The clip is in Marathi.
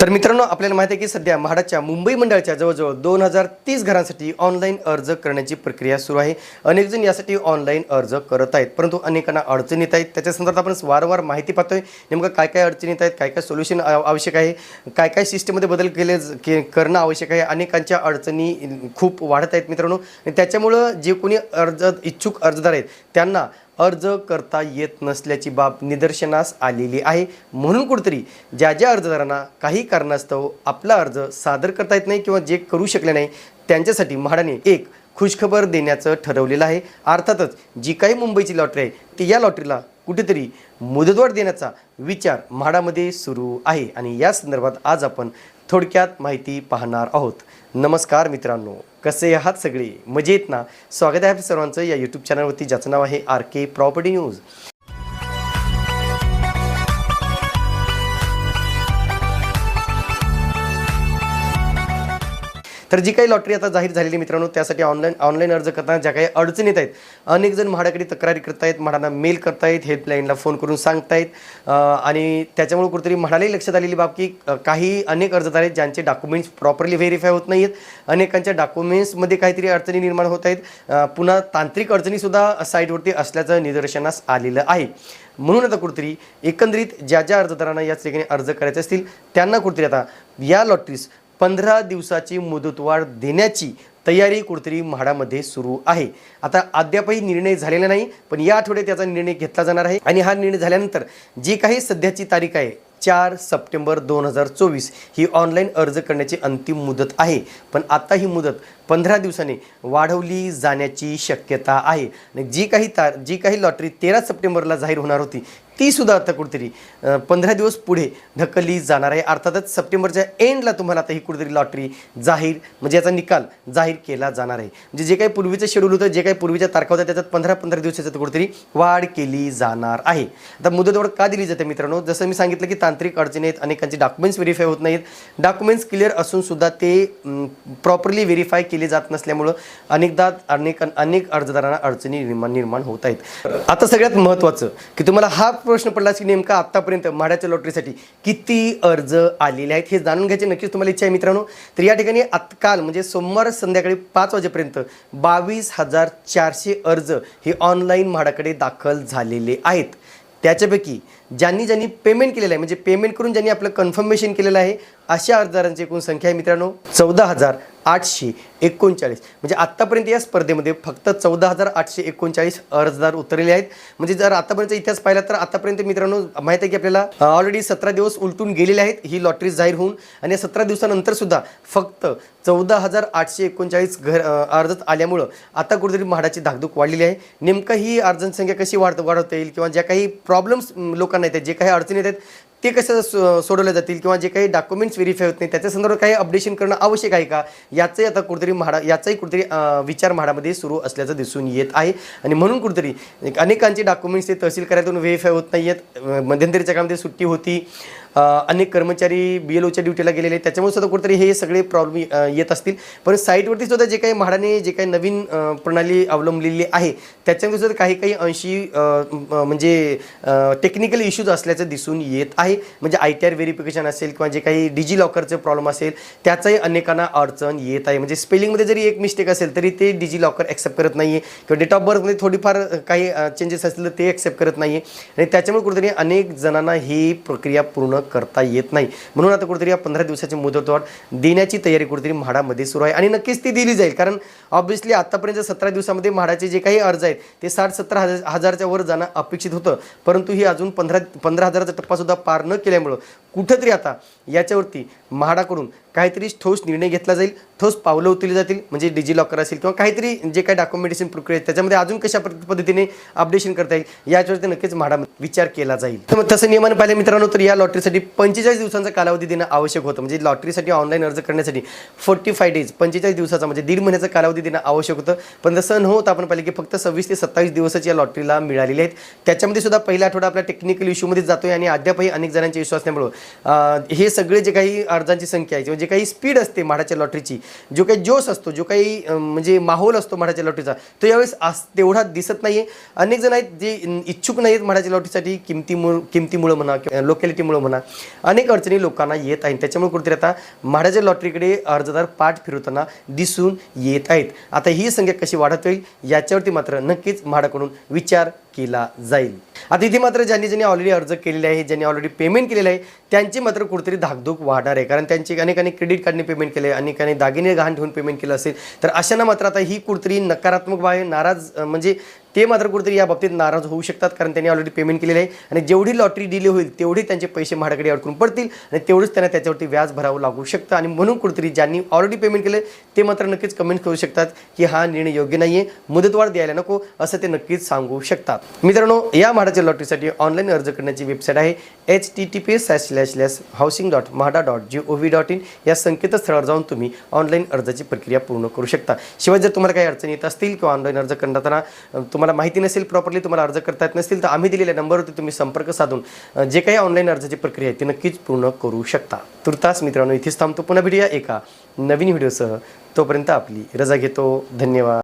तर मित्रांनो आपल्याला माहिती आहे की सध्या म्हाडाच्या मुंबई मंडळाच्या जवळजवळ दोन हजार तीस घरांसाठी ऑनलाईन अर्ज करण्याची प्रक्रिया सुरू आहे. अनेक जण यासाठी ऑनलाईन अर्ज करत आहेत परंतु अनेकांना अडचणी येत आहेत. त्याच्या संदर्भात आपण वारंवार माहिती पाहतोय. नेमकं काय काय अडचणी येत आहेत काय काय सोल्युशन आवश्यक आहे काय काय सिस्टममध्ये बदल केले ज- के करणं आवश्यक आहे. अनेकांच्या अडचणी खूप वाढत आहेत मित्रांनो. त्याच्यामुळं जे कोणी अर्ज इच्छुक अर्जदार आहेत त्यांना अर्ज करता येत नसल्याची बाब निदर्शनास आलेली आहे. म्हणून कुठेतरी ज्या ज्या अर्जदारांना काही कारणास्तव आपला अर्ज सादर करता येत नाही किंवा जे करू शकले नाही त्यांच्यासाठी म्हाडाने एक खुशखबर देण्याचं ठरवलेलं आहे. अर्थातच जी काही मुंबईची लॉटरी आहे ती या लॉटरीला कुठेतरी मुदतवाढ देण्याचा विचार म्हाडामध्ये सुरू आहे. आणि या संदर्भात आज आपण थोडक्यात माहिती पाहणार आहोत. नमस्कार मित्रांनो कसे आहात सगळे? मजेत ना? स्वागत आहे सर्वांचं या यूट्यूब चॅनलवरती ज्याचं नाव आहे आर के प्रॉपर्टी न्यूज तर जी काही लॉटरी आता जाहीर झालेली मित्रांनो त्यासाठी ऑनलाईन ऑनलाईन अर्ज करताना ज्या काही अडचणी येत आहेत अनेक जण म्हाडाकडे तक्रारी करतायत म्हाडांना मेल करतायत हेल्पलाईनला फोन करून सांगतायत. आणि त्याच्यामुळे कुठेतरी म्हणालाही लक्षात आलेली बाब की काही अनेक अर्जदार आहेत ज्यांचे डॉक्युमेंट्स प्रॉपरली व्हेरीफाय होत नाही आहेत अनेकांच्या डॉक्युमेंट्समध्ये काहीतरी अडचणी निर्माण होत आहेत. पुन्हा तांत्रिक अडचणीसुद्धा साईटवरती असल्याचं निदर्शनास आलेलं आहे. म्हणून आता कुठेतरी एकंदरीत ज्या ज्या अर्जदारांना या ठिकाणी अर्ज करायचे असतील त्यांना कुठेतरी आता या लॉटरीस पंधरा दिवसाची मुदतवाढ देण्याची तयारी कुठेतरी म्हाडामध्ये सुरू आहे. आता अद्यापही निर्णय झालेला नाही पण या आठवड्यात त्याचा निर्णय घेतला जाणार आहे आणि हा निर्णय झाल्यानंतर जी काही सध्याची तारीख आहे चार सप्टेंबर दोन हजार चोवीस ही ऑनलाईन अर्ज करण्याची अंतिम मुदत आहे. पण आता ही मुदत पंधरा दिवसांनी वाढवली जाण्याची शक्यता आहे. आणि जी काही तार जी काही लॉटरी तेरा सप्टेंबरला जाहीर होणार होती तीसुद्धा आता कुठेतरी पंधरा दिवस पुढे ढकलली जाणार आहे. अर्थातच सप्टेंबरच्या एंडला तुम्हाला आता ही कुठेतरी लॉटरी जाहीर म्हणजे याचा निकाल जाहीर केला जाणार आहे. म्हणजे जे काही पूर्वीचं शेड्यूल होतं जे काही पूर्वीच्या तारखा होत्या त्याच्यात पंधरा पंधरा दिवसाच्यात कुठेतरी वाढ केली जाणार आहे. आता मुदतवाढ का दिली जाते मित्रांनो? जसं मी सांगितलं की तांत्रिक अडचणी आहेत अनेकांचे डॉक्युमेंट्स व्हेरीफाय होत नाहीत. डॉक्युमेंट्स क्लिअर असूनसुद्धा ते प्रॉपरली व्हेरीफाय केले जात नसल्यामुळं अनेकदा अनेक अनेक अर्जदारांना अडचणी निर्माण निर्माण होत आहेत. आता सगळ्यात महत्त्वाचं की तुम्हाला हा प्रश्न पडला की नेमका आत्तापर्यंत माड्याच्या लॉटरीसाठी किती अर्ज आलेले आहेत हे जाणून घ्यायची नक्कीच तुम्हाला इच्छा आहे मित्रांनो. तर या ठिकाणी आतकाल म्हणजे सोमवार संध्याकाळी पाच वाजेपर्यंत बावीस हजार चारशे अर्ज हे ऑनलाईन म्हाडाकडे दाखल झालेले आहेत. त्याच्यापैकी ज्यांनी ज्यांनी पेमेंट केलेलं आहे म्हणजे पेमेंट करून ज्यांनी आपलं कन्फर्मेशन केलेलं आहे अशा अर्जदारांची एकूण संख्या आहे मित्रांनो चौदा हजार आठशे एकोणचाळीस. म्हणजे आत्तापर्यंत या स्पर्धेमध्ये फक्त चौदा हजार आठशे एकोणचाळीस अर्जदार उतरलेले आहेत. म्हणजे जर आतापर्यंत इतिहास पाहिला तर आतापर्यंत मित्रांनो माहिती आहे की आपल्याला ऑलरेडी सतरा दिवस उलटून गेलेले आहेत. ही लॉटरी जाहीर होऊन आणि या सतरा दिवसानंतर सुद्धा फक्त चौदा हजार आठशे एकोणचाळीस घर अं, अर्ज आल्यामुळं आता कुठेतरी म्हाडाची धाकधूक वाढलेली आहे. नेमकं ही अर्जांची संख्या कशी वाढ वाढवता येईल किंवा ज्या काही प्रॉब्लेम्स लोकांना येतात जे काही अडचणी येतात ते कसं सो- सोडवले जातील किंवा जे काही डॉक्युमेंट्स व्हेरीफाय होत नाही त्याच्या संदर्भात काही अपडेशन करणं आवश्यक आहे का? याचंही आता कुठेतरी म्हाडा याचाही कुठेतरी विचार म्हाडामध्ये सुरू असल्याचं दिसून येत आहे. आणि म्हणून कुठेतरी अनेकांचे डॉक्युमेंट्स ते तहसील करायतून व्हेरीफाय होत नाही आहेत मध्यंतरीच्या काळामध्ये सुट्टी होती. अनेक कर्मचारी बी एल ओच्या ड्युटीला गेलेले आहेत. त्याच्यामुळे सुद्धा कुठेतरी हे सगळे प्रॉब्लेम येत असतील. पण साईटवरती सुद्धा जे काही म्हाडाने जे काही नवीन प्रणाली अवलंबलेली आहे त्याच्यामध्ये सुद्धा काही काही अंशी म्हणजे टेक्निकल इश्यूज असल्याचं दिसून येत आहे. म्हणजे आय टी आर व्हेरिफिकेशन असेल किंवा जे काही डिजी लॉकरचे प्रॉब्लेम असेल त्याचाही अनेकांना अडचण येत आहे. म्हणजे स्पेलिंगमध्ये जरी एक मिस्टेक असेल तरी ते डिजी लॉकर ॲक्सेप्ट करत नाही आहे किंवा डेट ऑफ बर्थमध्ये थोडीफार काही चेंजेस असतील तर ते ॲक्सेप्ट करत नाही आहे आणि त्याच्यामुळे कुठेतरी अनेक जणांना ही प्रक्रिया पूर्ण करता येत नाही. म्हणून आता कुठेतरी या पंधरा दिवसाची मुदतवाढ देण्याची तयारी कुठेतरी म्हाडामध्ये सुरू आहे. आणि नक्कीच ती दिली जाईल. कारण ऑब्व्हियसली आतापर्यंत सतरा दिवसामध्ये म्हाडाचे जे काही अर्ज आहेत ते साठ सत्तर हजार हजारच्या वर जाणं अपेक्षित होतं. परंतु ही अजून पंधरा पंधरा हजाराचा टप्पासुद्धा पार न केल्यामुळं कुठंतरी आता याच्यावरती म्हाडाकडून काहीतरी ठोस निर्णय घेतला जाईल ठोस पावलं उचलली जातील म्हणजे डिजी लॉकर असेल किंवा काहीतरी जे काही डॉक्युमेंटेशन प्रक्रिया आहेत त्याच्यामध्ये अजून कशा पद्धतीने अपडेशन करता येईल याच्यावरती नक्कीच म्हाडा विचार केला जाईल. तर मग तसं नियमाने पाहिलं मित्रांनो तर या लॉटरीसाठी पंचेचाळीस दिवसांचा कालावधी देणं आवश्यक होतं. म्हणजे लॉटरीसाठी ऑनलाईन अर्ज करण्यासाठी फोर्टी फाय डेज पंचेचाळीस दिवसाचा म्हणजे दीड महिन्याचा कालावधी देणं आवश्यक होतं. पण तसं न होतं आपण पाहिलं की फक्त सव्वीस ते सत्तावीस दिवसाची या लॉटरीला मिळालेली आहेत. त्याच्यामध्ये सुद्धा पहिला आठवडा आपला टेक्निकल इश्यूमध्ये जातोय आणि अद्यापही अनेक जणांचे इश्यू असल्यामुळं हे सगळे जे काही अर्जांची संख्या आहे किंवा जे काही स्पीड असते म्हाडाच्या लॉटरीची जो काही जोश असतो जो काही म्हणजे माहोल असतो म्हाडाच्या लॉटरीचा तो यावेळेस आस तेवढा दिसत नाही आहे अनेक जण आहेत जे इच्छुक नाही आहेत म्हाडाच्या लॉटरीसाठी किमतीमुळं किमतीमुळं म्हणा किंवा लोकॅलिटीमुळं म्हणा. अनेक अडचणी लोकांना येत आहेत. त्याच्यामुळे कुठेतरी आता म्हाडाच्या लॉटरीकडे अर्जदार पाठ फिरवताना दिसून येत आहेत. आता ही संख्या कशी वाढत होईल याच्यावरती मात्र नक्कीच म्हाडाकडून विचार केला जाईल. आता इथे मात्र ज्यांनी ज्यांनी ऑलरेडी अर्ज केलेले आहे ज्यांनी ऑलरेडी पेमेंट केलेलं आहे त्यांची मात्र कुठेतरी धाकधूक वाढणार आहे. कारण त्यांची अनेकांनी क्रेडिट कार्डने पेमेंट केले अनेकांनी दागिने गहाण ठेवून पेमेंट केलं असेल. तर अशांना मात्र आता ही कुठेतरी नकारात्मक बाब नाराज म्हणजे ते मात्र कुठेतरी या बाबतीत नाराज होऊ शकतात कारण त्यांनी ऑलरेडी पेमेंट केलेलं आहे. आणि जेवढी लॉटरी डिले होईल तेवढे त्यांचे पैसे म्हाडाकडे अडकून पडतील आणि तेवढंच त्यांना त्याच्यावरती व्याज भरावं लागू शकतं. आणि म्हणून कुठेतरी ज्यांनी ऑलरेडी पेमेंट केलं ते मात्र नक्कीच कमेंट करू शकतात की हा निर्णय योग्य नाही आहे मुदतवाढ द्यायला नको असं ते नक्कीच सांगू शकतात. मित्रांनो या म्हाडाच्या लॉटरीसाठी ऑनलाईन अर्ज करण्याची वेबसाईट आहे H T T P slash slash slash housing dot MHADA dot G O V dot in या संकेतस्थळावर जाऊन तुम्ही ऑनलाईन अर्जाची प्रक्रिया पूर्ण करू शकता. शिवाय जर तुम्हाला काही अडचणी येत असतील किंवा ऑनलाईन अर्ज करताना तुम्हाला तुम्हाला माहिती नसेल प्रॉपरली तुम्हाला अर्ज करता येत नसतील तर आम्ही दिलेल्या नंबरवरती तुम्ही संपर्क साधून जे काही ऑनलाईन अर्जाची प्रक्रिया आहे ती नक्कीच पूर्ण करू शकता. तुर्तास मित्रांनो इथेच थांबतो पुन्हा भेटूया एका नवीन व्हिडिओसह. तोपर्यंत आपली रजा घेतो. धन्यवाद.